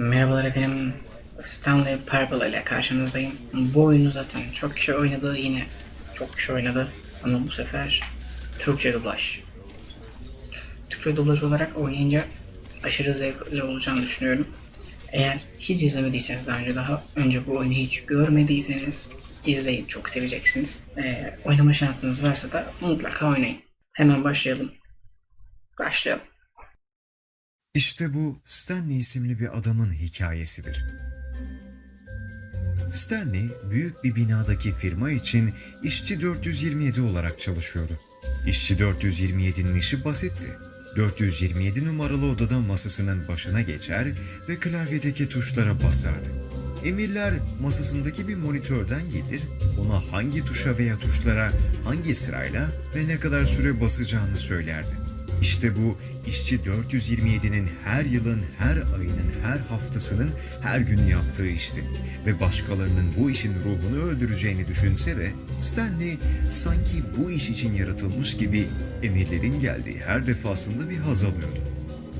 Merhabalar efendim. Stanley Parable ile karşınızdayım. Bu oyunu zaten çok kişi oynadı yine çok kişi oynadı ama bu sefer Türkçe dublaj. Türkçe dublaj olarak oynayınca aşırı zevkli olacağını düşünüyorum. Eğer hiç izlemediyseniz daha önce daha önce bu oyunu hiç görmediyseniz izleyip çok seveceksiniz. Ee, oynama şansınız varsa da mutlaka oynayın. Hemen başlayalım. Başlayalım. İşte bu Stanley isimli bir adamın hikayesidir. Stanley büyük bir binadaki firma için işçi 427 olarak çalışıyordu. İşçi 427'nin işi basitti. 427 numaralı odada masasının başına geçer ve klavyedeki tuşlara basardı. Emirler masasındaki bir monitörden gelir, ona hangi tuşa veya tuşlara hangi sırayla ve ne kadar süre basacağını söylerdi. İşte bu işçi 427'nin her yılın, her ayının, her haftasının her günü yaptığı işti. Ve başkalarının bu işin ruhunu öldüreceğini düşünse de Stanley sanki bu iş için yaratılmış gibi emirlerin geldiği her defasında bir haz alıyordu.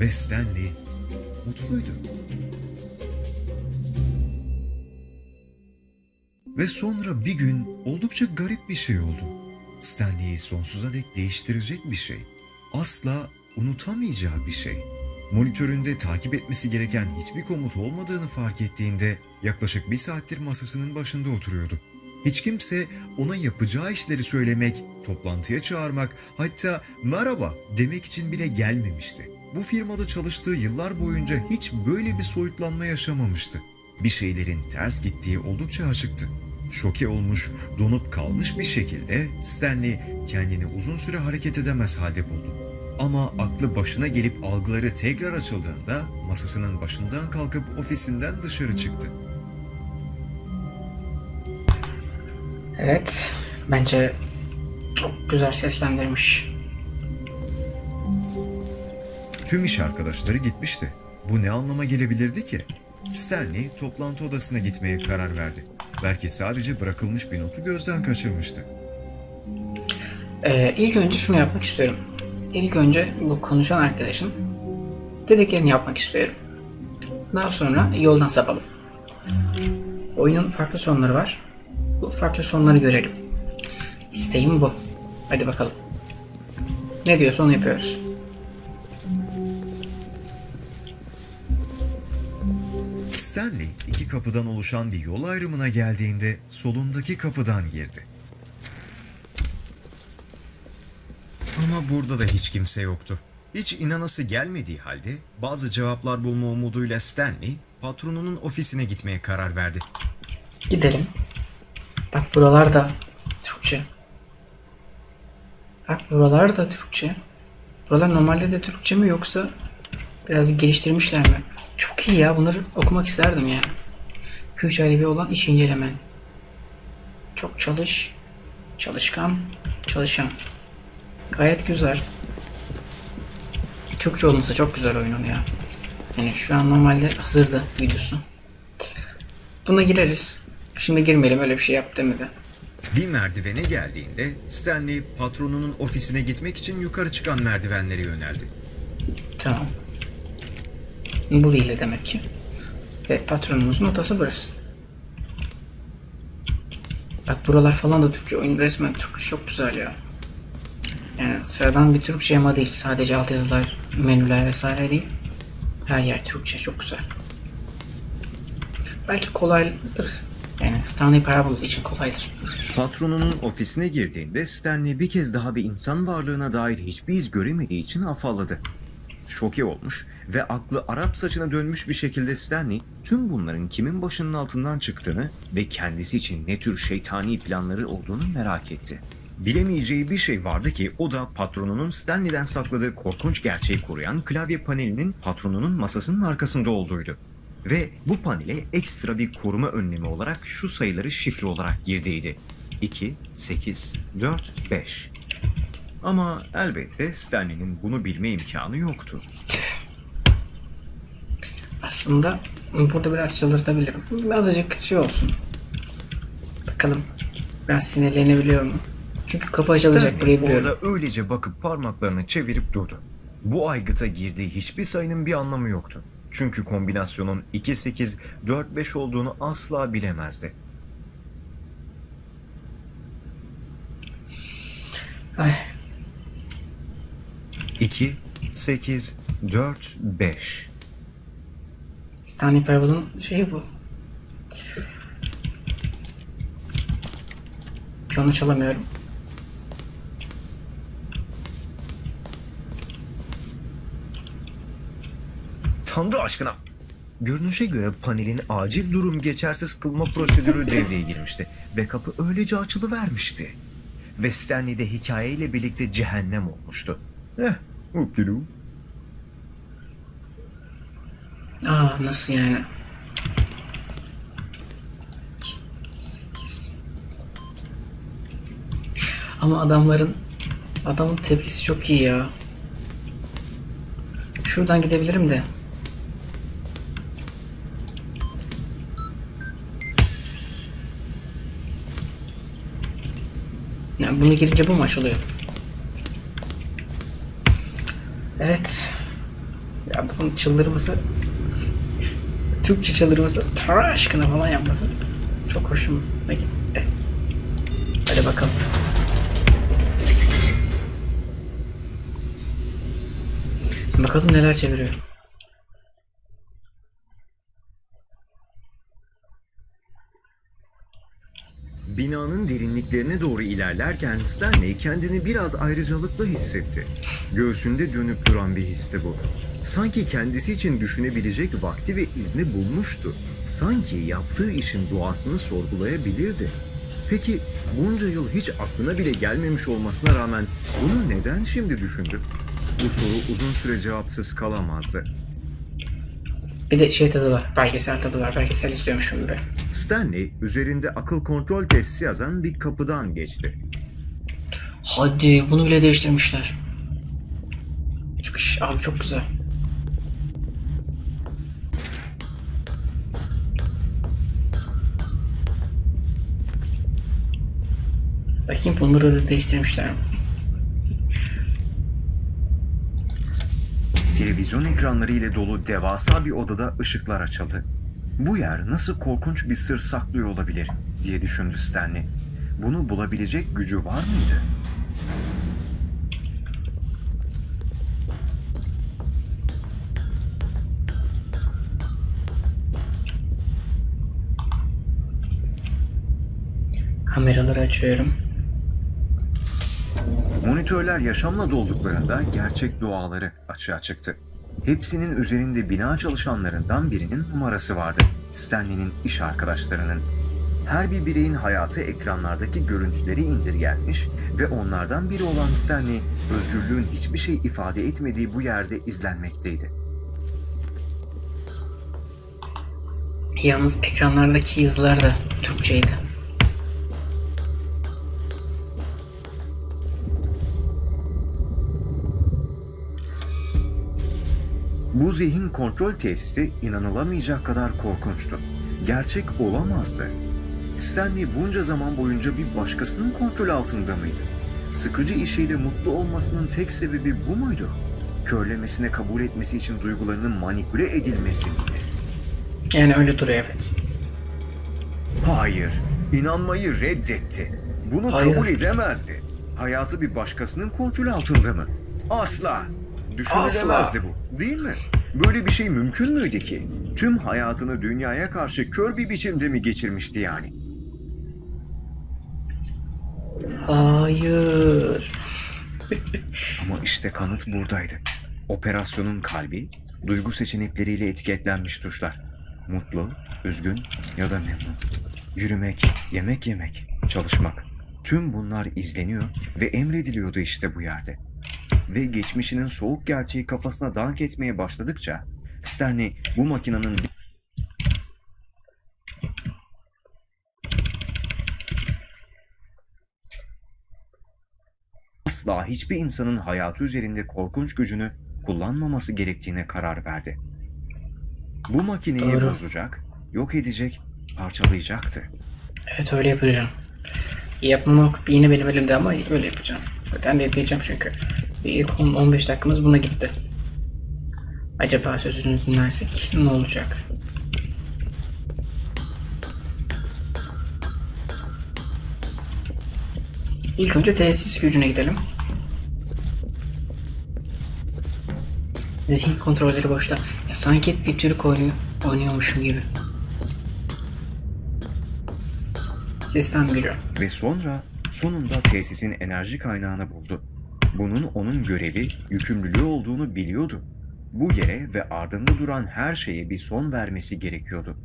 Ve Stanley mutluydu. Ve sonra bir gün oldukça garip bir şey oldu. Stanley'i sonsuza dek değiştirecek bir şey. Asla unutamayacağı bir şey. Monitöründe takip etmesi gereken hiçbir komut olmadığını fark ettiğinde yaklaşık bir saattir masasının başında oturuyordu. Hiç kimse ona yapacağı işleri söylemek, toplantıya çağırmak, hatta merhaba demek için bile gelmemişti. Bu firmada çalıştığı yıllar boyunca hiç böyle bir soyutlanma yaşamamıştı. Bir şeylerin ters gittiği oldukça açıktı. Şoke olmuş, donup kalmış bir şekilde Stanley kendini uzun süre hareket edemez halde buldu. Ama aklı başına gelip algıları tekrar açıldığında masasının başından kalkıp ofisinden dışarı çıktı. Evet, bence çok güzel seslendirmiş. Tüm iş arkadaşları gitmişti. Bu ne anlama gelebilirdi ki? Stanley toplantı odasına gitmeye karar verdi. Belki sadece bırakılmış bir notu gözden kaçırmıştı. Ee, ilk önce şunu yapmak istiyorum. İlk önce bu konuşan arkadaşın dediklerini yapmak istiyorum. Daha sonra yoldan sapalım. Oyunun farklı sonları var. Bu farklı sonları görelim. İsteğim bu. Hadi bakalım. Ne diyorsa onu yapıyoruz. Stanley iki kapıdan oluşan bir yol ayrımına geldiğinde solundaki kapıdan girdi. Ama burada da hiç kimse yoktu. Hiç inanası gelmediği halde bazı cevaplar bulma umuduyla Stanley patronunun ofisine gitmeye karar verdi. Gidelim. Bak buralar da Türkçe. Bak buralar da Türkçe. Buralar normalde de Türkçe mi yoksa biraz geliştirmişler mi? Çok iyi ya bunları okumak isterdim yani. 2-3 ayda bir olan iş incelemen. Çok çalış, çalışkan, çalışan. Gayet güzel. Türkçe olması çok güzel oyunun ya. Yani şu an normalde hazırdı videosu. Buna gireriz. Şimdi girmeyelim öyle bir şey yap demedi. Bir merdivene geldiğinde Stanley patronunun ofisine gitmek için yukarı çıkan merdivenlere yöneldi. Tamam. Bu değil de demek ki. Ve patronumuzun odası burası. Bak buralar falan da Türkçe. Oyun resmen Türkçe çok güzel ya. Yani sıradan bir Türkçe ama değil. Sadece altyazılar, menüler vesaire değil. Her yer Türkçe. Çok güzel. Belki kolaydır. Yani Stanley Parable için kolaydır. Patronunun ofisine girdiğinde Stanley bir kez daha bir insan varlığına dair hiçbir iz göremediği için afalladı. Şoke olmuş ve aklı Arap saçına dönmüş bir şekilde Stanley tüm bunların kimin başının altından çıktığını ve kendisi için ne tür şeytani planları olduğunu merak etti. Bilemeyeceği bir şey vardı ki o da patronunun Stanley'den sakladığı korkunç gerçeği koruyan klavye panelinin patronunun masasının arkasında olduğuydu. Ve bu panele ekstra bir koruma önlemi olarak şu sayıları şifre olarak girdiydi. 2, 8, 4, 5. Ama elbette Stanley'nin bunu bilme imkanı yoktu. Aslında burada biraz çıldırtabilirim. Azıcık şey olsun. Bakalım. Biraz sinirlenebiliyor mu? Çünkü kapı açılacak burayı biliyorum. orada öylece bakıp parmaklarını çevirip durdu. Bu aygıta girdiği hiçbir sayının bir anlamı yoktu. Çünkü kombinasyonun 2-8-4-5 olduğunu asla bilemezdi. Ay. 2, 8, 4, 5. Stanley Parable'ın şeyi bu. Piyano çalamıyorum. Tanrı aşkına! Görünüşe göre panelin acil durum geçersiz kılma prosedürü devreye girmişti ve kapı öylece açılıvermişti. Ve Stanley hikayeyle birlikte cehennem olmuştu. Eh, updilu. Aa nasıl yani? Ama adamların adamın tepkisi çok iyi ya. Şuradan gidebilirim de. Bunu girince bu maç oluyor. Evet. Ya bunun çıldırması Türkçe çıldırması Tanrı aşkına falan yapması çok hoşuma gitti. Hadi bakalım. Bakalım neler çeviriyor. Binanın derinliklerine doğru ilerlerken Stanley kendini biraz ayrıcalıklı hissetti. Göğsünde dönüp duran bir histi bu. Sanki kendisi için düşünebilecek vakti ve izni bulmuştu. Sanki yaptığı işin doğasını sorgulayabilirdi. Peki bunca yıl hiç aklına bile gelmemiş olmasına rağmen bunu neden şimdi düşündü? Bu soru uzun süre cevapsız kalamazdı. Bir de şey tadı var. Belgesel tadı var. Belgesel izliyormuşum gibi. Stanley üzerinde akıl kontrol testi yazan bir kapıdan geçti. Hadi bunu bile değiştirmişler. Çıkış abi çok güzel. Bakayım bunları da değiştirmişler mi? Televizyon ekranları ile dolu devasa bir odada ışıklar açıldı. Bu yer nasıl korkunç bir sır saklıyor olabilir diye düşündü Stanley. Bunu bulabilecek gücü var mıydı? Kameraları açıyorum. Monitörler yaşamla dolduklarında gerçek duaları açığa çıktı. Hepsinin üzerinde bina çalışanlarından birinin numarası vardı. Stanley'nin iş arkadaşlarının. Her bir bireyin hayatı ekranlardaki görüntüleri indirgenmiş ve onlardan biri olan Stanley, özgürlüğün hiçbir şey ifade etmediği bu yerde izlenmekteydi. Yalnız ekranlardaki yazılar da Türkçeydi. Bu zihin kontrol tesisi inanılamayacak kadar korkunçtu. Gerçek olamazdı. Stanley bunca zaman boyunca bir başkasının kontrol altında mıydı? Sıkıcı işiyle mutlu olmasının tek sebebi bu muydu? Körlemesine kabul etmesi için duygularının manipüle edilmesi miydi? Yani öyle duruyor evet. Hayır, inanmayı reddetti. Bunu Hayır. kabul edemezdi. Hayatı bir başkasının kontrol altında mı? Asla. Düşünülemezdi Asla. bu, değil mi? Böyle bir şey mümkün müydü ki? Tüm hayatını dünyaya karşı kör bir biçimde mi geçirmişti yani? Hayır. Ama işte kanıt buradaydı. Operasyonun kalbi, duygu seçenekleriyle etiketlenmiş tuşlar. Mutlu, üzgün ya da memnun. Yürümek, yemek yemek, çalışmak. Tüm bunlar izleniyor ve emrediliyordu işte bu yerde. Ve geçmişinin soğuk gerçeği kafasına dank etmeye başladıkça Stanley bu makinenin asla hiçbir insanın hayatı üzerinde korkunç gücünü kullanmaması gerektiğine karar verdi. Bu makineyi Doğru. bozacak, yok edecek, parçalayacaktı. Evet öyle yapacağım. Yapmamak yine benim elimde ama öyle yapacağım. Ben de diyeceğim çünkü. Bir 10-15 dakikamız buna gitti. Acaba sözünüzü dinlersek ne olacak? İlk önce tesis gücüne gidelim. Zihin kontrolleri boşta. Ya sanki bir Türk oyunu oynuyormuşum gibi. Sistem gücü. Ve sonra sonunda tesisin enerji kaynağını buldu. Bunun onun görevi, yükümlülüğü olduğunu biliyordu. Bu yere ve ardında duran her şeye bir son vermesi gerekiyordu.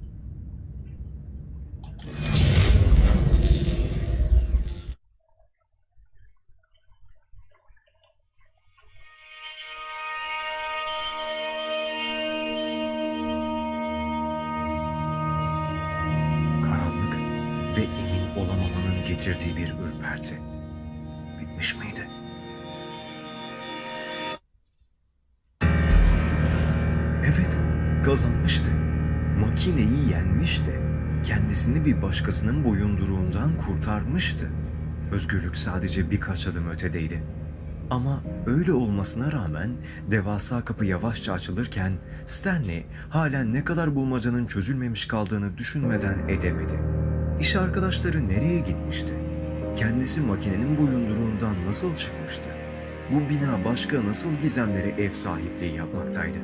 Başkasının boyunduruğundan kurtarmıştı. Özgürlük sadece birkaç adım ötedeydi. Ama öyle olmasına rağmen devasa kapı yavaşça açılırken Stanley halen ne kadar bulmacanın çözülmemiş kaldığını düşünmeden edemedi. İş arkadaşları nereye gitmişti? Kendisi makinenin boyunduruğundan nasıl çıkmıştı? Bu bina başka nasıl gizemlere ev sahipliği yapmaktaydı?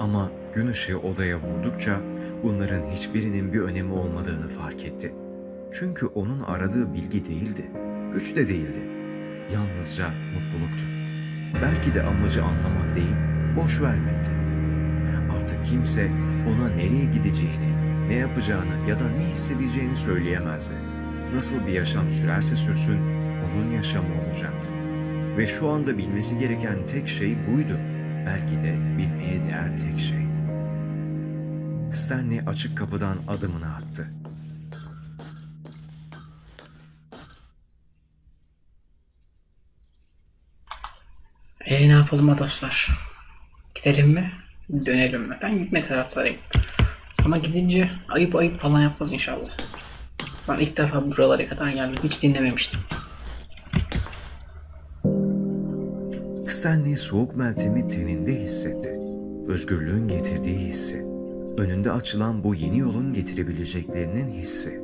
Ama gün ışığı odaya vurdukça bunların hiçbirinin bir önemi olmadığını fark etti. Çünkü onun aradığı bilgi değildi, güç de değildi. Yalnızca mutluluktu. Belki de amacı anlamak değil, boş vermekti. Artık kimse ona nereye gideceğini, ne yapacağını ya da ne hissedeceğini söyleyemezdi. Nasıl bir yaşam sürerse sürsün, onun yaşamı olacaktı. Ve şu anda bilmesi gereken tek şey buydu. Belki de bilmeye değer tek şey. Stanley açık kapıdan adımını attı. E ne yapalım ha dostlar? Gidelim mi? Dönelim mi? Ben gitme taraftarıyım. Ama gidince ayıp ayıp falan yapmaz inşallah. Ben ilk defa buralara kadar geldim. Hiç dinlememiştim. Stanley soğuk meltemi teninde hissetti. Özgürlüğün getirdiği hissi. Önünde açılan bu yeni yolun getirebileceklerinin hissi.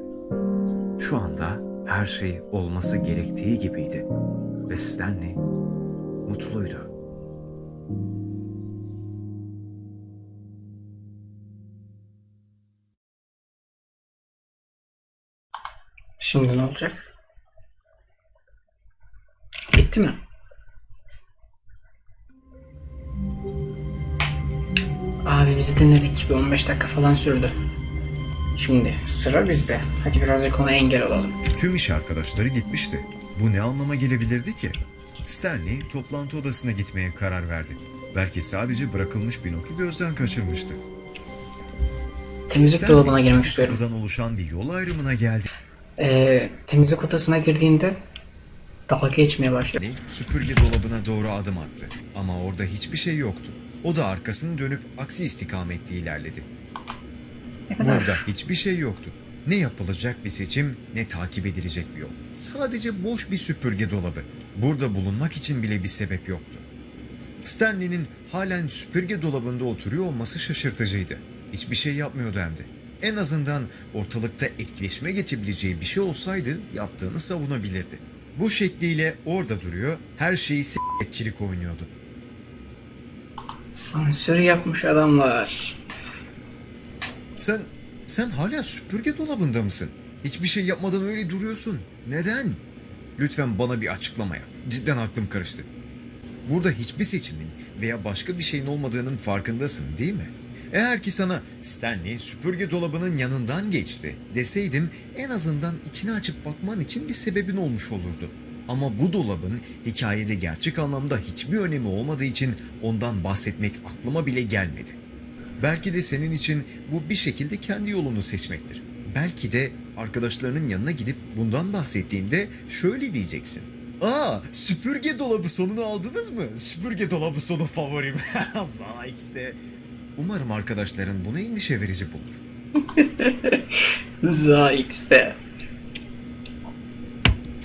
Şu anda her şey olması gerektiği gibiydi. Ve Stanley mutluydu. Şimdi ne olacak? Bitti mi? Abi bizi dinledik. Bir 15 dakika falan sürdü. Şimdi sıra bizde. Hadi birazcık ona engel olalım. Tüm iş arkadaşları gitmişti. Bu ne anlama gelebilirdi ki? Stanley toplantı odasına gitmeye karar verdi. Belki sadece bırakılmış bir notu gözden kaçırmıştı. Temizlik Stanley dolabına girmek istiyorum. kapıdan oluşan bir yol ayrımına geldi. Ee, temizlik odasına girdiğinde dalga geçmeye başlıyor. Süpürge dolabına doğru adım attı. Ama orada hiçbir şey yoktu. O da arkasını dönüp aksi istikamette ilerledi. Burada hiçbir şey yoktu. Ne yapılacak bir seçim ne takip edilecek bir yol. Sadece boş bir süpürge dolabı. Burada bulunmak için bile bir sebep yoktu. Stanley'nin halen süpürge dolabında oturuyor olması şaşırtıcıydı. Hiçbir şey yapmıyordu hem de. En azından ortalıkta etkileşime geçebileceği bir şey olsaydı yaptığını savunabilirdi. Bu şekliyle orada duruyor, her şeyi s**etçilik oynuyordu. Sansür yapmış adamlar. Sen, sen hala süpürge dolabında mısın? Hiçbir şey yapmadan öyle duruyorsun. Neden? Lütfen bana bir açıklama yap. Cidden aklım karıştı. Burada hiçbir seçimin veya başka bir şeyin olmadığının farkındasın değil mi? Eğer ki sana Stanley süpürge dolabının yanından geçti deseydim en azından içini açıp bakman için bir sebebin olmuş olurdu. Ama bu dolabın hikayede gerçek anlamda hiçbir önemi olmadığı için ondan bahsetmek aklıma bile gelmedi. Belki de senin için bu bir şekilde kendi yolunu seçmektir. Belki de arkadaşlarının yanına gidip bundan bahsettiğinde şöyle diyeceksin. Aa süpürge dolabı sonunu aldınız mı? Süpürge dolabı sonu favorim. Za X'de. Umarım arkadaşların bunu endişe verici bulur. Zax'te.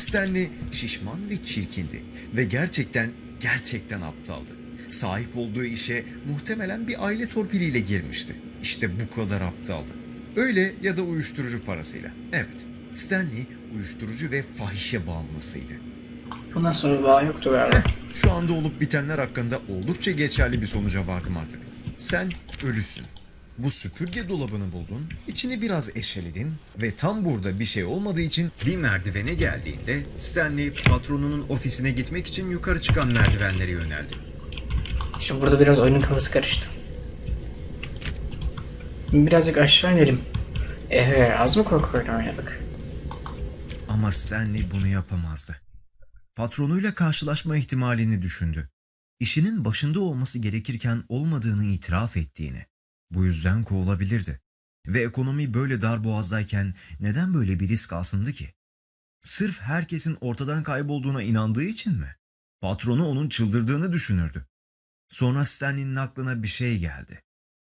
Stanley şişman ve çirkindi ve gerçekten gerçekten aptaldı. Sahip olduğu işe muhtemelen bir aile torpiliyle girmişti. İşte bu kadar aptaldı. Öyle ya da uyuşturucu parasıyla. Evet, Stanley uyuşturucu ve fahişe bağımlısıydı. Bundan sonra bağ yoktu galiba. Şu anda olup bitenler hakkında oldukça geçerli bir sonuca vardım artık. Sen ölüsün. Bu süpürge dolabını buldun, içini biraz eşeledin ve tam burada bir şey olmadığı için bir merdivene geldiğinde Stanley patronunun ofisine gitmek için yukarı çıkan merdivenlere yöneldi. İşte burada biraz oyunun kafası karıştı. Birazcık aşağı inelim. Ehe az mı korku oyunu oynadık? Ama Stanley bunu yapamazdı. Patronuyla karşılaşma ihtimalini düşündü. İşinin başında olması gerekirken olmadığını itiraf ettiğini. Bu yüzden kovulabilirdi. Ve ekonomi böyle dar boğazdayken neden böyle bir risk alsındı ki? Sırf herkesin ortadan kaybolduğuna inandığı için mi? Patronu onun çıldırdığını düşünürdü. Sonra Stanley'nin aklına bir şey geldi.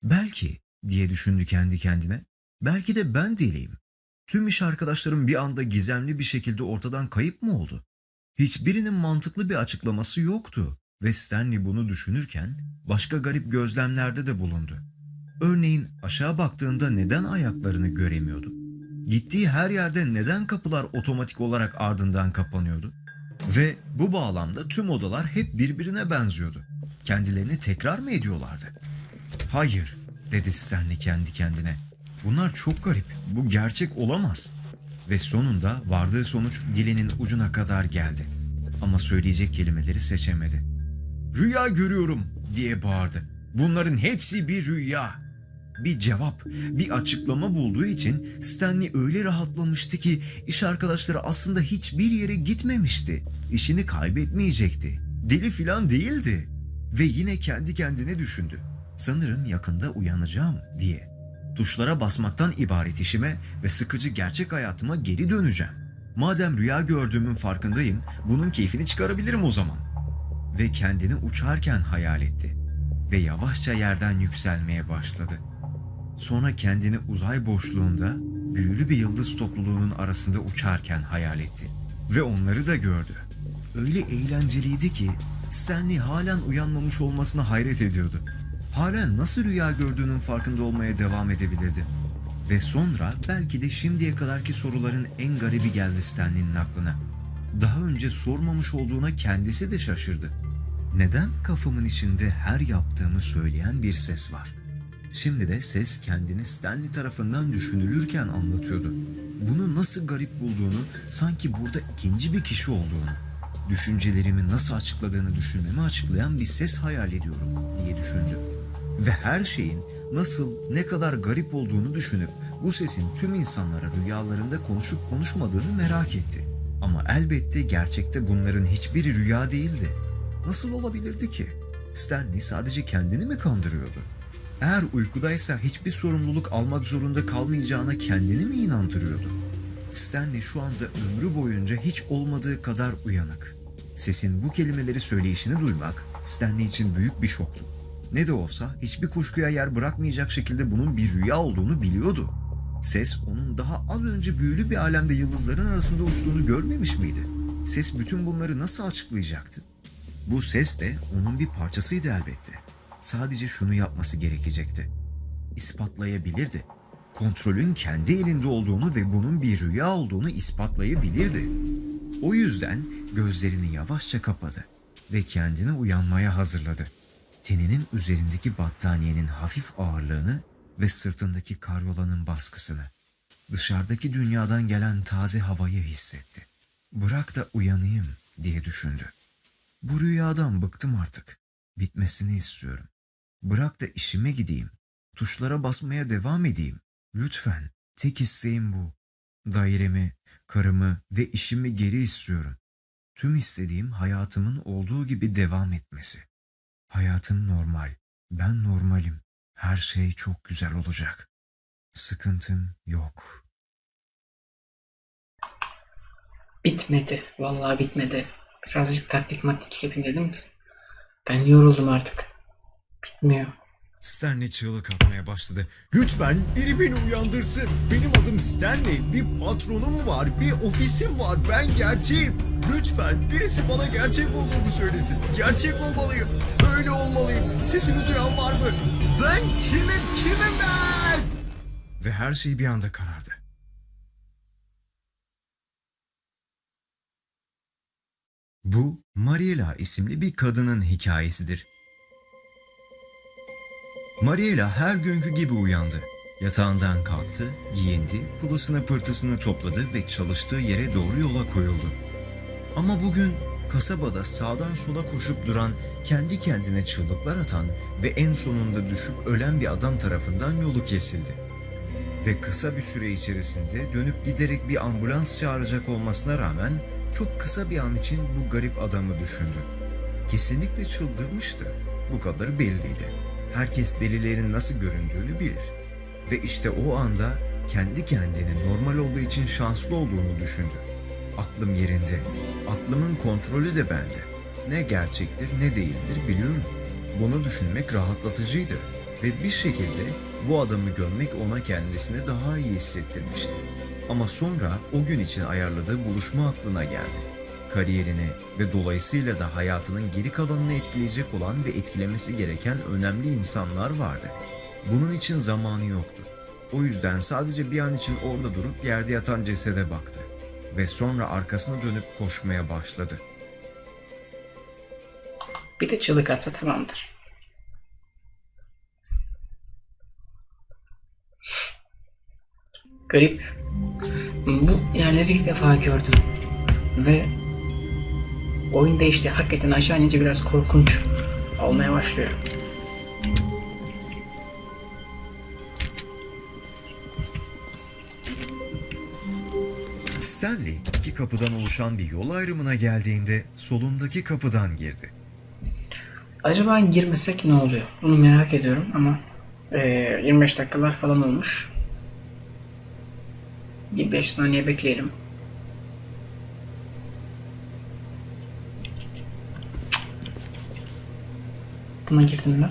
Belki diye düşündü kendi kendine. Belki de ben deliyim. Tüm iş arkadaşlarım bir anda gizemli bir şekilde ortadan kayıp mı oldu? Hiçbirinin mantıklı bir açıklaması yoktu ve Stanley bunu düşünürken başka garip gözlemlerde de bulundu. Örneğin aşağı baktığında neden ayaklarını göremiyordu? Gittiği her yerde neden kapılar otomatik olarak ardından kapanıyordu? Ve bu bağlamda tüm odalar hep birbirine benziyordu. Kendilerini tekrar mı ediyorlardı? Hayır, dedi Stanley kendi kendine. Bunlar çok garip. Bu gerçek olamaz. Ve sonunda vardığı sonuç dilinin ucuna kadar geldi. Ama söyleyecek kelimeleri seçemedi. Rüya görüyorum diye bağırdı. Bunların hepsi bir rüya. Bir cevap, bir açıklama bulduğu için Stanley öyle rahatlamıştı ki iş arkadaşları aslında hiçbir yere gitmemişti. İşini kaybetmeyecekti. Deli filan değildi. Ve yine kendi kendine düşündü. Sanırım yakında uyanacağım diye. Tuşlara basmaktan ibaret işime ve sıkıcı gerçek hayatıma geri döneceğim. Madem rüya gördüğümün farkındayım, bunun keyfini çıkarabilirim o zaman. Ve kendini uçarken hayal etti. Ve yavaşça yerden yükselmeye başladı. Sonra kendini uzay boşluğunda büyülü bir yıldız topluluğunun arasında uçarken hayal etti. Ve onları da gördü. Öyle eğlenceliydi ki Stanley halen uyanmamış olmasına hayret ediyordu. Halen nasıl rüya gördüğünün farkında olmaya devam edebilirdi. Ve sonra belki de şimdiye kadarki soruların en garibi geldi Stanley'nin aklına. Daha önce sormamış olduğuna kendisi de şaşırdı. Neden kafamın içinde her yaptığımı söyleyen bir ses var? Şimdi de ses kendini Stanley tarafından düşünülürken anlatıyordu. Bunu nasıl garip bulduğunu, sanki burada ikinci bir kişi olduğunu, düşüncelerimi nasıl açıkladığını düşünmemi açıklayan bir ses hayal ediyorum diye düşündü. Ve her şeyin nasıl, ne kadar garip olduğunu düşünüp bu sesin tüm insanlara rüyalarında konuşup konuşmadığını merak etti. Ama elbette gerçekte bunların hiçbiri rüya değildi. Nasıl olabilirdi ki? Stanley sadece kendini mi kandırıyordu? Eğer uykudaysa hiçbir sorumluluk almak zorunda kalmayacağına kendini mi inandırıyordu? Stanley şu anda ömrü boyunca hiç olmadığı kadar uyanık. Sesin bu kelimeleri söyleyişini duymak Stanley için büyük bir şoktu. Ne de olsa hiçbir kuşkuya yer bırakmayacak şekilde bunun bir rüya olduğunu biliyordu. Ses onun daha az önce büyülü bir alemde yıldızların arasında uçtuğunu görmemiş miydi? Ses bütün bunları nasıl açıklayacaktı? Bu ses de onun bir parçasıydı elbette. Sadece şunu yapması gerekecekti. İspatlayabilirdi. Kontrolün kendi elinde olduğunu ve bunun bir rüya olduğunu ispatlayabilirdi. O yüzden gözlerini yavaşça kapadı ve kendini uyanmaya hazırladı. Teninin üzerindeki battaniyenin hafif ağırlığını ve sırtındaki karyolanın baskısını. Dışarıdaki dünyadan gelen taze havayı hissetti. Bırak da uyanayım diye düşündü. Bu rüyadan bıktım artık. Bitmesini istiyorum. Bırak da işime gideyim. Tuşlara basmaya devam edeyim. Lütfen. Tek isteğim bu. Dairemi, karımı ve işimi geri istiyorum. Tüm istediğim hayatımın olduğu gibi devam etmesi. Hayatım normal. Ben normalim. Her şey çok güzel olacak. Sıkıntım yok. Bitmedi. Vallahi bitmedi. Birazcık taktik maktik yapayım dedim. Ben yoruldum artık. Bitmiyor. Stanley çığlık atmaya başladı. Lütfen biri beni uyandırsın. Benim adım Stanley. Bir patronum var, bir ofisim var. Ben gerçeğim. Lütfen birisi bana gerçek olduğumu söylesin. Gerçek olmalıyım. Öyle olmalıyım. Sesimi duyan var mı? Ben kimim, kimim ben? Ve her şey bir anda karardı. Bu Mariela isimli bir kadının hikayesidir. Mariela her günkü gibi uyandı. Yatağından kalktı, giyindi, pılısını pırtısını topladı ve çalıştığı yere doğru yola koyuldu. Ama bugün kasabada sağdan sola koşup duran, kendi kendine çığlıklar atan ve en sonunda düşüp ölen bir adam tarafından yolu kesildi. Ve kısa bir süre içerisinde dönüp giderek bir ambulans çağıracak olmasına rağmen çok kısa bir an için bu garip adamı düşündü. Kesinlikle çıldırmıştı. Bu kadar belliydi. Herkes delilerin nasıl göründüğünü bilir. Ve işte o anda kendi kendine normal olduğu için şanslı olduğunu düşündü. Aklım yerinde. Aklımın kontrolü de bende. Ne gerçektir ne değildir biliyorum. Bunu düşünmek rahatlatıcıydı. Ve bir şekilde bu adamı görmek ona kendisini daha iyi hissettirmişti. Ama sonra o gün için ayarladığı buluşma aklına geldi. Kariyerini ve dolayısıyla da hayatının geri kalanını etkileyecek olan ve etkilemesi gereken önemli insanlar vardı. Bunun için zamanı yoktu. O yüzden sadece bir an için orada durup yerde yatan cesede baktı. Ve sonra arkasına dönüp koşmaya başladı. Bir de çığlık atsa tamamdır. Garip. Bu yerleri ilk defa gördüm. Ve oyunda işte hakikaten aşağı inince biraz korkunç olmaya başlıyor. Stanley iki kapıdan oluşan bir yol ayrımına geldiğinde solundaki kapıdan girdi. Acaba girmesek ne oluyor? Bunu merak ediyorum ama eee, 25 dakikalar falan olmuş. Bir 5 saniye bekleyelim. Buna girdim mi?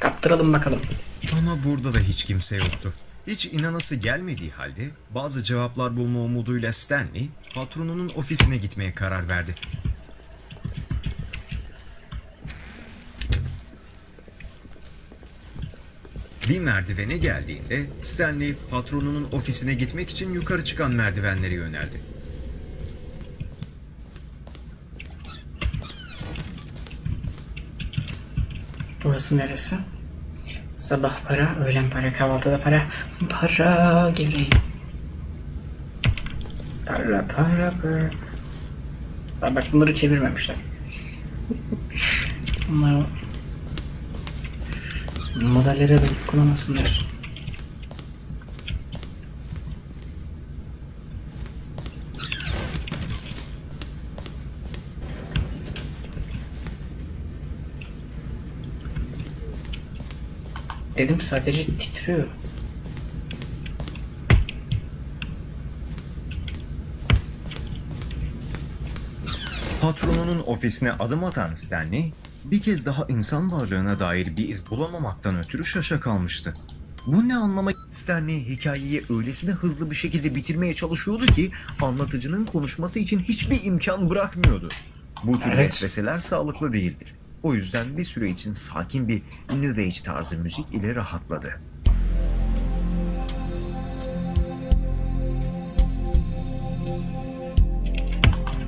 Kaptıralım bakalım. Ama burada da hiç kimse yoktu. Hiç inanası gelmediği halde bazı cevaplar bulma umuduyla Stanley patronunun ofisine gitmeye karar verdi. Bir merdivene geldiğinde Stanley patronunun ofisine gitmek için yukarı çıkan merdivenlere yöneldi. Burası neresi? Sabah para, öğlen para, kahvaltıda para. Para geleyim. Para, para, para. Aa, bak bunları çevirmemişler. Bunları modellere de Dedim sadece titriyor. Patronunun ofisine adım atan Stanley, bir kez daha insan varlığına dair bir iz bulamamaktan ötürü şaşa kalmıştı. Bu ne anlama? Stanley hikayeyi öylesine hızlı bir şekilde bitirmeye çalışıyordu ki anlatıcının konuşması için hiçbir imkan bırakmıyordu. Bu tür Evet. vesveseler sağlıklı değildir. O yüzden bir süre için sakin bir New Age tarzı müzik ile rahatladı.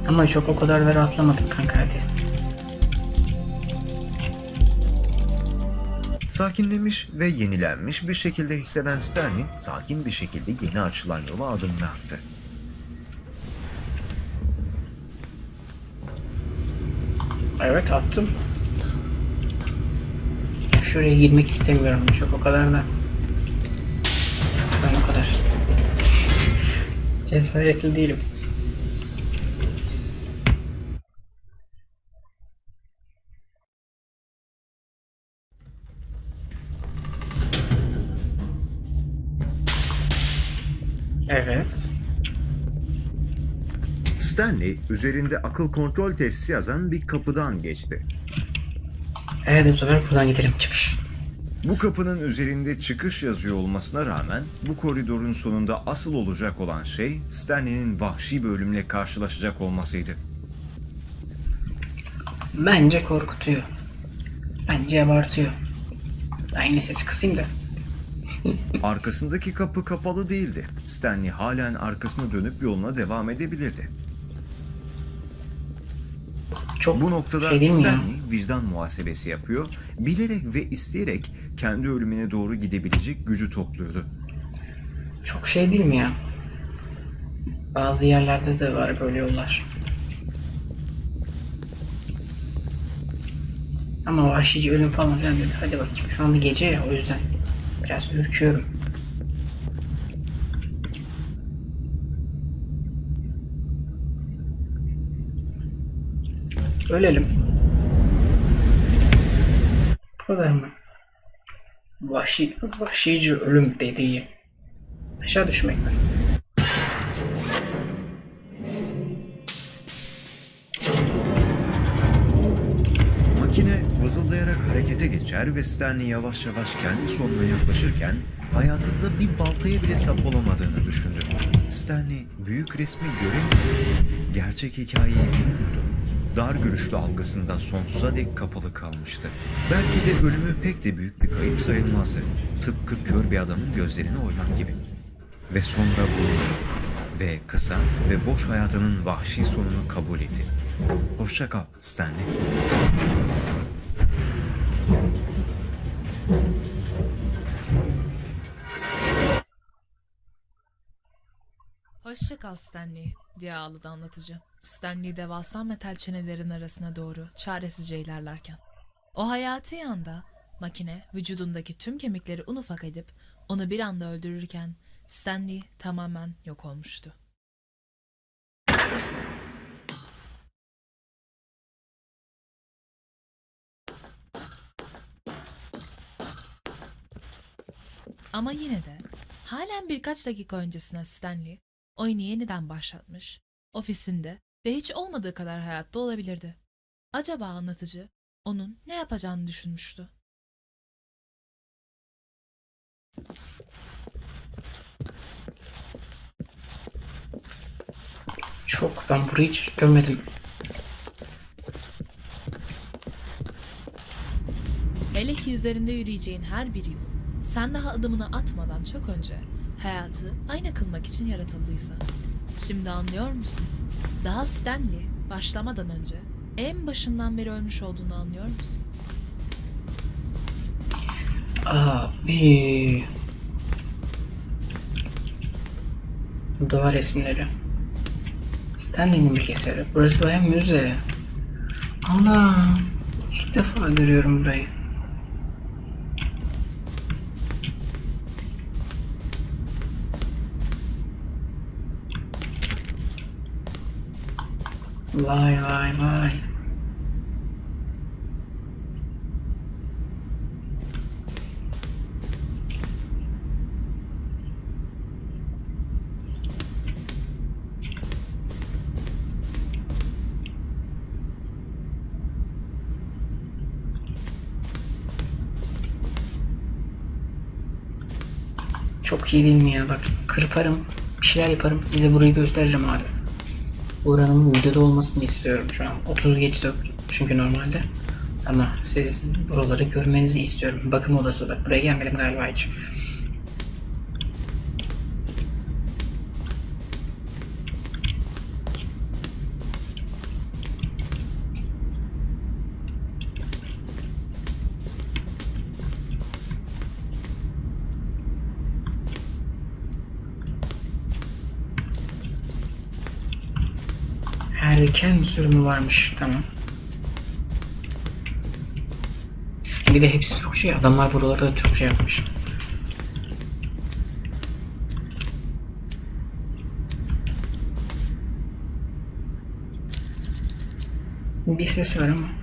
Ama çok o kadar da rahatlamadık kanka hadi. Sakinlemiş ve yenilenmiş bir şekilde hisseden Stanley, sakin bir şekilde yeni açılan yola adımını attı. Evet attım. Şuraya girmek istemiyorum çok o kadar da. Ben o kadar. Cesaretli değilim. Stanley üzerinde akıl kontrol testi yazan bir kapıdan geçti. Evet bu sefer buradan gidelim çıkış. Bu kapının üzerinde çıkış yazıyor olmasına rağmen bu koridorun sonunda asıl olacak olan şey Stanley'nin vahşi bir ölümle karşılaşacak olmasıydı. Bence korkutuyor. Bence abartıyor. Yine sesi kısayım da. Arkasındaki kapı kapalı değildi. Stanley halen arkasına dönüp yoluna devam edebilirdi. Çok Bu noktada şey mi ya? Stanley vicdan muhasebesi yapıyor, bilerek ve isteyerek kendi ölümüne doğru gidebilecek gücü topluyordu. Çok şey değil mi ya? Bazı yerlerde de var böyle yollar. Ama vahşice ölüm falan filan dedi. Hadi bakayım. Şu anda gece ya o yüzden biraz ürküyorum. Ölelim. Bu kadar mı? Vahşi, vahşice ölüm dediği. Aşağı düşmek mi? Makine vızıldayarak harekete geçer ve Stanley yavaş yavaş kendi sonuna yaklaşırken hayatında bir baltaya bile sap olamadığını düşündü. Stanley büyük resmi göremiyordu. Gerçek hikayeyi bilmiyordu. Dar görüşlü algısında sonsuza dek kapalı kalmıştı. Belki de ölümü pek de büyük bir kayıp sayılmazdı. Tıpkı kör bir adamın gözlerini oymak gibi. Ve sonra bulundu. Ve kısa ve boş hayatının vahşi sonunu kabul etti. Hoşça kal Stanley. Hoşça kal Stanley diye ağladı anlatıcı. Stanley devasa metal çenelerin arasına doğru çaresizce ilerlerken. O hayati anda makine vücudundaki tüm kemikleri un edip onu bir anda öldürürken Stanley tamamen yok olmuştu. Ama yine de halen birkaç dakika öncesine Stanley oyunu yeniden başlatmış, ofisinde ve hiç olmadığı kadar hayatta olabilirdi. Acaba anlatıcı onun ne yapacağını düşünmüştü. Çok. Ben burayı hiç görmedim. Hele ki üzerinde yürüyeceğin her bir yol, sen daha adımını atmadan çok önce hayatı aynı kılmak için yaratıldıysa. Şimdi anlıyor musun? Daha Stanley başlamadan önce en başından beri ölmüş olduğunu anlıyor musun? Abi. Duvar resimleri. Stanley'nin bilgisayarı. Burası baya müze. Allah. İlk defa görüyorum burayı. Vay vay vay. Çok iyi ya? Bak kırparım, bir şeyler yaparım. Size burayı gösteririm abi. Buranın videoda olmasını istiyorum şu an. 30 geçti çünkü normalde. Ama siz buraları görmenizi istiyorum. Bakım odası bak. Buraya gelmedim galiba hiç. Erken sürümü varmış. Tamam. Bir de hepsi Türkçe. Adamlar buralarda da Türkçe yapmış. Bir ses var ama.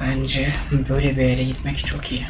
Bence böyle bir yere gitmek çok iyi.